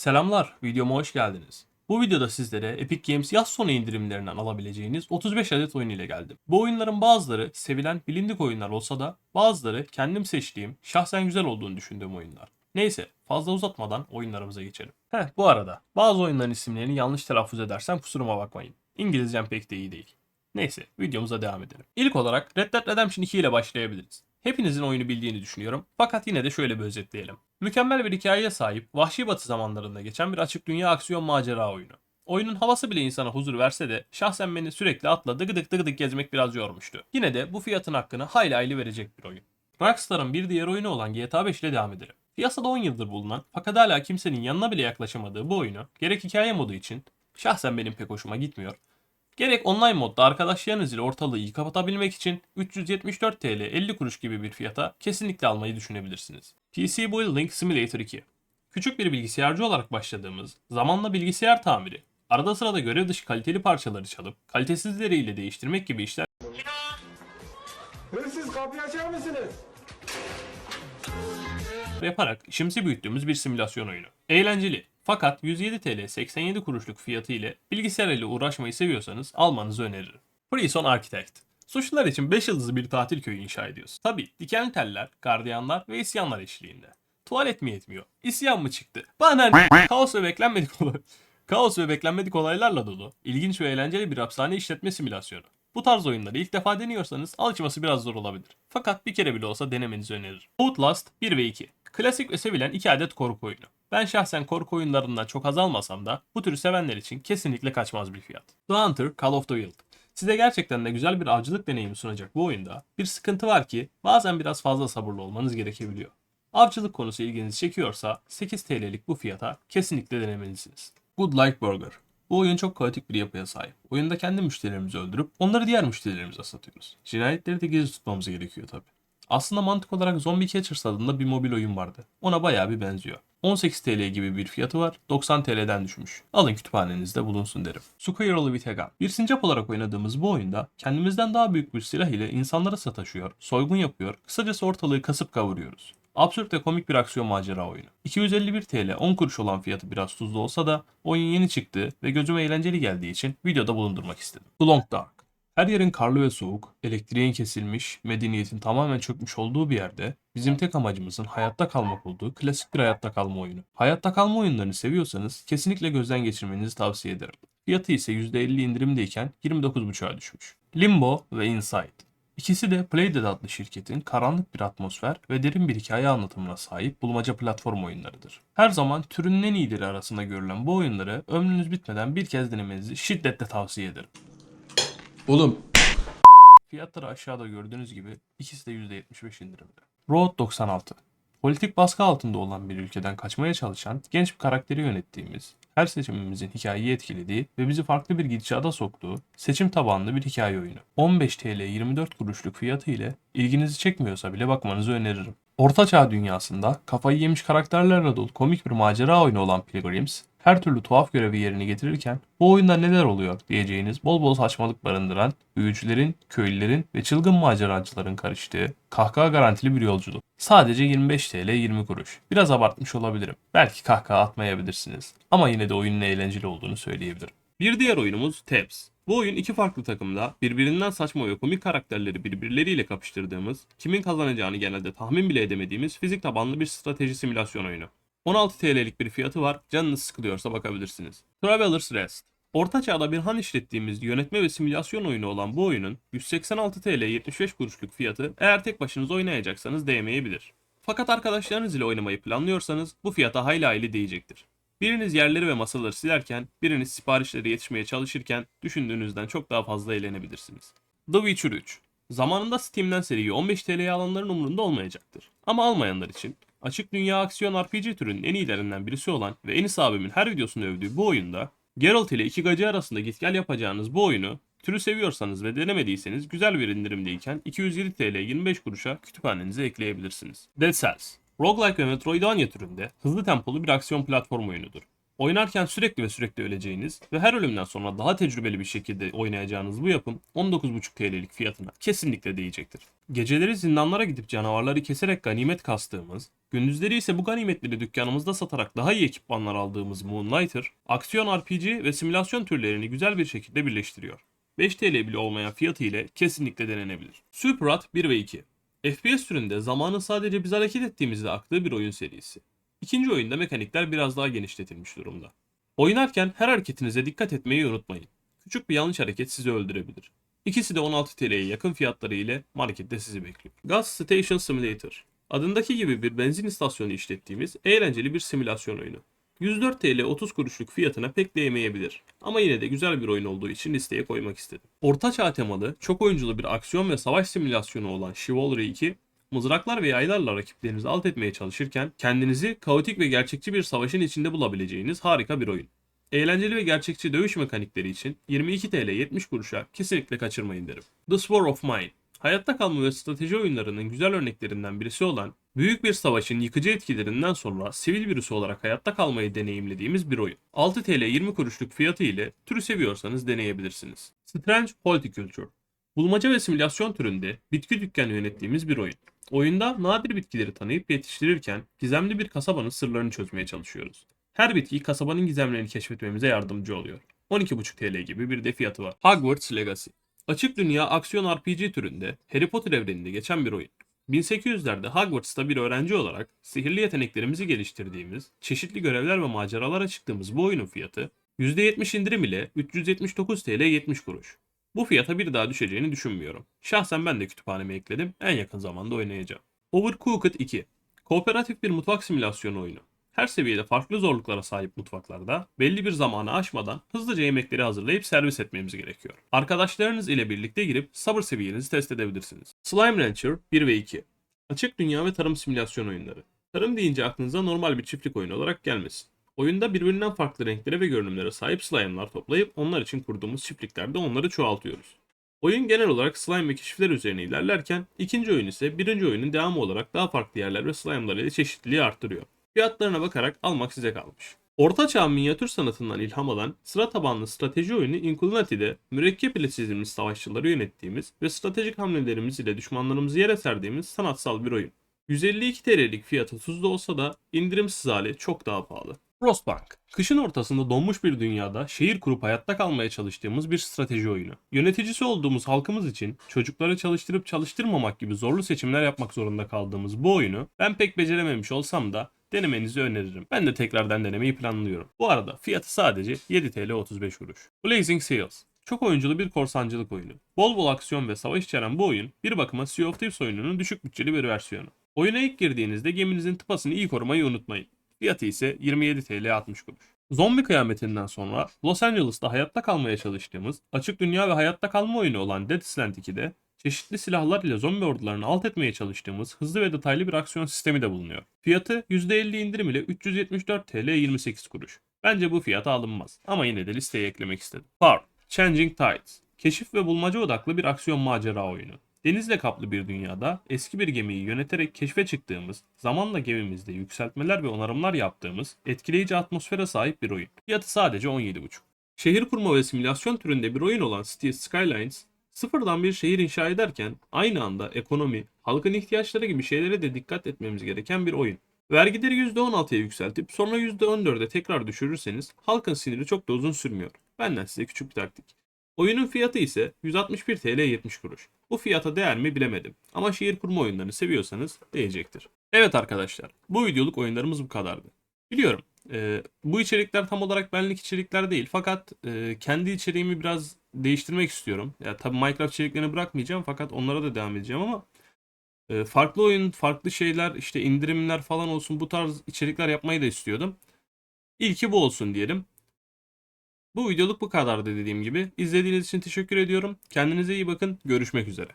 Selamlar, videoma hoş geldiniz. Bu videoda sizlere Epic Games yaz sonu indirimlerinden alabileceğiniz 35 adet oyun ile geldim. Bu oyunların bazıları sevilen bilindik oyunlar olsa da bazıları kendim seçtiğim, şahsen güzel olduğunu düşündüğüm oyunlar. Neyse fazla uzatmadan oyunlarımıza geçelim. Heh bu arada bazı oyunların isimlerini yanlış telaffuz edersem kusuruma bakmayın. İngilizcem pek de iyi değil. Neyse videomuza devam edelim. İlk olarak Red Dead Redemption 2 ile başlayabiliriz. Hepinizin oyunu bildiğini düşünüyorum. Fakat yine de şöyle bir özetleyelim. Mükemmel bir hikayeye sahip, vahşi batı zamanlarında geçen bir açık dünya aksiyon macera oyunu. Oyunun havası bile insana huzur verse de şahsen beni sürekli atla dıgıdık dıgıdık gezmek biraz yormuştu. Yine de bu fiyatın hakkını hayli hayli verecek bir oyun. Rockstar'ın bir diğer oyunu olan GTA 5 ile devam edelim. Piyasada 10 yıldır bulunan fakat hala kimsenin yanına bile yaklaşamadığı bu oyunu gerek hikaye modu için şahsen benim pek hoşuma gitmiyor. Gerek online modda arkadaşlarınız ile ortalığı kapatabilmek için 374 TL 50 kuruş gibi bir fiyata kesinlikle almayı düşünebilirsiniz. PC Building Simulator 2 Küçük bir bilgisayarcı olarak başladığımız, zamanla bilgisayar tamiri, arada sırada görev dışı kaliteli parçaları çalıp kalitesizleriyle değiştirmek gibi işler Hırsız kapıyı açar mısınız? yaparak işimizi büyüttüğümüz bir simülasyon oyunu. Eğlenceli. Fakat 107 TL 87 kuruşluk fiyatı ile bilgisayar ile uğraşmayı seviyorsanız almanızı öneririm. Prison Architect. Suçlular için 5 yıldızlı bir tatil köyü inşa ediyoruz. Tabi dikenli teller, gardiyanlar ve isyanlar eşliğinde. Tuvalet mi yetmiyor? İsyan mı çıktı? Bana? Kaos ve beklenmedik olay. Kaos ve beklenmedik olaylarla dolu, ilginç ve eğlenceli bir hapishane işletme simülasyonu. Bu tarz oyunları ilk defa deniyorsanız alışması biraz zor olabilir. Fakat bir kere bile olsa denemenizi öneririm. Outlast 1 ve 2. Klasik ve sevilen 2 adet korku oyunu. Ben şahsen korku oyunlarından çok haz almasam da bu türü sevenler için kesinlikle kaçmaz bir fiyat. The Hunter Call of the Wild. Size gerçekten de güzel bir avcılık deneyimi sunacak bu oyunda bir sıkıntı var ki bazen biraz fazla sabırlı olmanız gerekebiliyor. Avcılık konusu ilginizi çekiyorsa 8 TL'lik bu fiyata kesinlikle denemelisiniz. Good Life Burger. Bu oyun çok kaotik bir yapıya sahip. Oyunda kendi müşterilerimizi öldürüp onları diğer müşterilerimize satıyoruz. Cinayetleri de gizli tutmamız gerekiyor tabi. Aslında mantık olarak Zombie Catchers adında bir mobil oyun vardı. Ona bayağı bir benziyor. 18 TL gibi bir fiyatı var, 90 TL'den düşmüş. Alın kütüphanenizde bulunsun derim. Squirrel with a. Bir sincap olarak oynadığımız bu oyunda kendimizden daha büyük bir silah ile insanlara sataşıyor, soygun yapıyor, kısacası ortalığı kasıp kavuruyoruz. Absürt ve komik bir aksiyon macera oyunu. 251 TL 10 kuruş olan fiyatı biraz tuzlu olsa da oyun yeni çıktı ve gözüme eğlenceli geldiği için videoda bulundurmak istedim. The Long Dark. Her yerin karlı ve soğuk, elektriğin kesilmiş, medeniyetin tamamen çökmüş olduğu bir yerde bizim tek amacımızın hayatta kalmak olduğu klasik bir hayatta kalma oyunu. Hayatta kalma oyunlarını seviyorsanız kesinlikle gözden geçirmenizi tavsiye ederim. Fiyatı ise %50 indirimdeyken 29.5'a düşmüş. Limbo ve Inside. İkisi de Playdead adlı şirketin karanlık bir atmosfer ve derin bir hikaye anlatımına sahip bulmaca platform oyunlarıdır. Her zaman türünün en iyileri arasında görülen bu oyunları ömrünüz bitmeden bir kez denemenizi şiddetle tavsiye ederim. Oğlum Fiyatları aşağıda gördüğünüz gibi ikisi de %75 indirimde. Road 96 Politik baskı altında olan bir ülkeden kaçmaya çalışan genç bir karakteri yönettiğimiz, her seçimimizin hikayeyi etkilediği ve bizi farklı bir gidişata soktuğu seçim tabanlı bir hikaye oyunu. 15 TL 24 kuruşluk fiyatı ile ilginizi çekmiyorsa bile bakmanızı öneririm. Orta Çağ dünyasında kafayı yemiş karakterlerle dolu komik bir macera oyunu olan Pilgrims, her türlü tuhaf görevi yerine getirirken bu oyunda neler oluyor diyeceğiniz bol bol saçmalık barındıran büyücülerin, köylülerin ve çılgın maceracıların karıştığı kahkaha garantili bir yolculuk. Sadece 25 TL 20 kuruş. Biraz abartmış olabilirim. Belki kahkaha atmayabilirsiniz. Ama yine de oyunun eğlenceli olduğunu söyleyebilirim. Bir diğer oyunumuz Tabs. Bu oyun iki farklı takımda birbirinden saçma ve komik karakterleri birbirleriyle kapıştırdığımız, kimin kazanacağını genelde tahmin bile edemediğimiz fizik tabanlı bir strateji simülasyon oyunu. 16 TL'lik bir fiyatı var, canınız sıkılıyorsa bakabilirsiniz. Traveler's Rest. Orta çağda bir han işlettiğimiz yönetme ve simülasyon oyunu olan bu oyunun 186 TL 75 kuruşluk fiyatı eğer tek başınıza oynayacaksanız değmeyebilir. Fakat arkadaşlarınız ile oynamayı planlıyorsanız bu fiyata hayli hayli değecektir. Biriniz yerleri ve masaları silerken, biriniz siparişlere yetişmeye çalışırken düşündüğünüzden çok daha fazla eğlenebilirsiniz. The Witcher 3 Zamanında Steam'den seriyi 15 TL'ye alanların umurunda olmayacaktır. Ama almayanlar için açık dünya aksiyon RPG türünün en iyilerinden birisi olan ve Enis abimin her videosunu övdüğü bu oyunda Geralt ile iki gacı arasında git gel yapacağınız bu oyunu türü seviyorsanız ve denemediyseniz güzel bir indirimdeyken 207 TL 25 kuruşa kütüphanenize ekleyebilirsiniz. Dead Cells Roguelike ve Metroidvania türünde hızlı tempolu bir aksiyon platform oyunudur. Oynarken sürekli ve sürekli öleceğiniz ve her ölümden sonra daha tecrübeli bir şekilde oynayacağınız bu yapım 19,5 TL'lik fiyatına kesinlikle değecektir. Geceleri zindanlara gidip canavarları keserek ganimet kastığımız, gündüzleri ise bu ganimetleri dükkanımızda satarak daha iyi ekipmanlar aldığımız Moonlighter, aksiyon RPG ve simülasyon türlerini güzel bir şekilde birleştiriyor. 5 TL bile olmayan fiyatı ile kesinlikle denenebilir. Superat 1 ve 2 FPS türünde zamanın sadece biz hareket ettiğimizde aktığı bir oyun serisi. İkinci oyunda mekanikler biraz daha genişletilmiş durumda. Oynarken her hareketinize dikkat etmeyi unutmayın. Küçük bir yanlış hareket sizi öldürebilir. İkisi de 16 TL'ye yakın fiyatları ile markette sizi bekliyor. Gas Station Simulator Adındaki gibi bir benzin istasyonu işlettiğimiz eğlenceli bir simülasyon oyunu. 104 TL 30 kuruşluk fiyatına pek değmeyebilir. Ama yine de güzel bir oyun olduğu için listeye koymak istedim. Orta çağ temalı, çok oyunculu bir aksiyon ve savaş simülasyonu olan Chivalry 2, mızraklar ve yaylarla rakiplerinizi alt etmeye çalışırken kendinizi kaotik ve gerçekçi bir savaşın içinde bulabileceğiniz harika bir oyun. Eğlenceli ve gerçekçi dövüş mekanikleri için 22 TL 70 kuruşa kesinlikle kaçırmayın derim. The War of Mine Hayatta kalma ve strateji oyunlarının güzel örneklerinden birisi olan büyük bir savaşın yıkıcı etkilerinden sonra sivil birisi olarak hayatta kalmayı deneyimlediğimiz bir oyun. 6 TL 20 kuruşluk fiyatı ile türü seviyorsanız deneyebilirsiniz. Strange Horticulture Bulmaca ve simülasyon türünde bitki dükkanı yönettiğimiz bir oyun. Oyunda nadir bitkileri tanıyıp yetiştirirken gizemli bir kasabanın sırlarını çözmeye çalışıyoruz. Her bitki kasabanın gizemlerini keşfetmemize yardımcı oluyor. 12,5 TL gibi bir de fiyatı var. Hogwarts Legacy Açık dünya aksiyon RPG türünde Harry Potter evreninde geçen bir oyun. 1800'lerde Hogwarts'ta bir öğrenci olarak sihirli yeteneklerimizi geliştirdiğimiz, çeşitli görevler ve maceralara çıktığımız bu oyunun fiyatı %70 indirim ile 379 TL 70 kuruş. Bu fiyata bir daha düşeceğini düşünmüyorum. Şahsen ben de kütüphaneme ekledim. En yakın zamanda oynayacağım. Overcooked 2. Kooperatif bir mutfak simülasyonu oyunu. Her seviyede farklı zorluklara sahip mutfaklarda belli bir zamanı aşmadan hızlıca yemekleri hazırlayıp servis etmemiz gerekiyor. Arkadaşlarınız ile birlikte girip sabır seviyenizi test edebilirsiniz. Slime Rancher 1 ve 2. Açık dünya ve tarım simülasyon oyunları. Tarım deyince aklınıza normal bir çiftlik oyunu olarak gelmesin. Oyunda birbirinden farklı renklere ve görünümlere sahip slime'lar toplayıp onlar için kurduğumuz çiftliklerde onları çoğaltıyoruz. Oyun genel olarak slime ve keşifler üzerine ilerlerken ikinci oyun ise birinci oyunun devamı olarak daha farklı yerler ve slime'lar ile çeşitliliği arttırıyor. Fiyatlarına bakarak almak size kalmış. Orta çağ minyatür sanatından ilham alan sıra tabanlı strateji oyunu Inculinati'de mürekkep ile çizilmiş savaşçıları yönettiğimiz ve stratejik hamlelerimiz ile düşmanlarımızı yere serdiğimiz sanatsal bir oyun. 152 TL'lik fiyatı tuzlu olsa da indirimsiz hali çok daha pahalı. Frostpunk. Kışın ortasında donmuş bir dünyada şehir kurup hayatta kalmaya çalıştığımız bir strateji oyunu. Yöneticisi olduğumuz halkımız için çocukları çalıştırıp çalıştırmamak gibi zorlu seçimler yapmak zorunda kaldığımız bu oyunu ben pek becerememiş olsam da denemenizi öneririm. Ben de tekrardan denemeyi planlıyorum. Bu arada fiyatı sadece 7 TL 35 kuruş. Blazing Sails. Çok oyunculu bir korsancılık oyunu. Bol bol aksiyon ve savaş içeren bu oyun bir bakıma Sea of Thieves oyununun düşük bütçeli bir versiyonu. Oyuna ilk girdiğinizde geminizin tıpasını iyi korumayı unutmayın. Fiyatı ise 27 TL 60 kuruş. Zombi kıyametinden sonra Los Angeles'ta hayatta kalmaya çalıştığımız açık dünya ve hayatta kalma oyunu olan Dead Island 2'de çeşitli silahlar ile zombi ordularını alt etmeye çalıştığımız hızlı ve detaylı bir aksiyon sistemi de bulunuyor. Fiyatı %50 indirim ile 374 TL 28 kuruş. Bence bu fiyata alınmaz ama yine de listeye eklemek istedim. Farm, Changing Tides. Keşif ve bulmaca odaklı bir aksiyon macera oyunu. Denizle kaplı bir dünyada eski bir gemiyi yöneterek keşfe çıktığımız, zamanla gemimizde yükseltmeler ve onarımlar yaptığımız etkileyici atmosfere sahip bir oyun. Fiyatı sadece 17,5. Şehir kurma ve simülasyon türünde bir oyun olan Cities Skylines, sıfırdan bir şehir inşa ederken aynı anda ekonomi, halkın ihtiyaçları gibi şeylere de dikkat etmemiz gereken bir oyun. Vergileri %16'ya yükseltip sonra %14'e tekrar düşürürseniz halkın siniri çok da uzun sürmüyor. Benden size küçük bir taktik. Oyunun fiyatı ise 161 TL 70 kuruş. Bu fiyata değer mi bilemedim. Ama şehir kurma oyunlarını seviyorsanız değecektir. Evet arkadaşlar, bu videoluk oyunlarımız bu kadardı. Biliyorum, e, bu içerikler tam olarak benlik içerikler değil. Fakat e, kendi içeriğimi biraz değiştirmek istiyorum. Ya tabii Minecraft içeriklerini bırakmayacağım fakat onlara da devam edeceğim ama e, farklı oyun, farklı şeyler, işte indirimler falan olsun bu tarz içerikler yapmayı da istiyordum. İlki bu olsun diyelim. Bu videoluk bu kadardı dediğim gibi. İzlediğiniz için teşekkür ediyorum. Kendinize iyi bakın. Görüşmek üzere.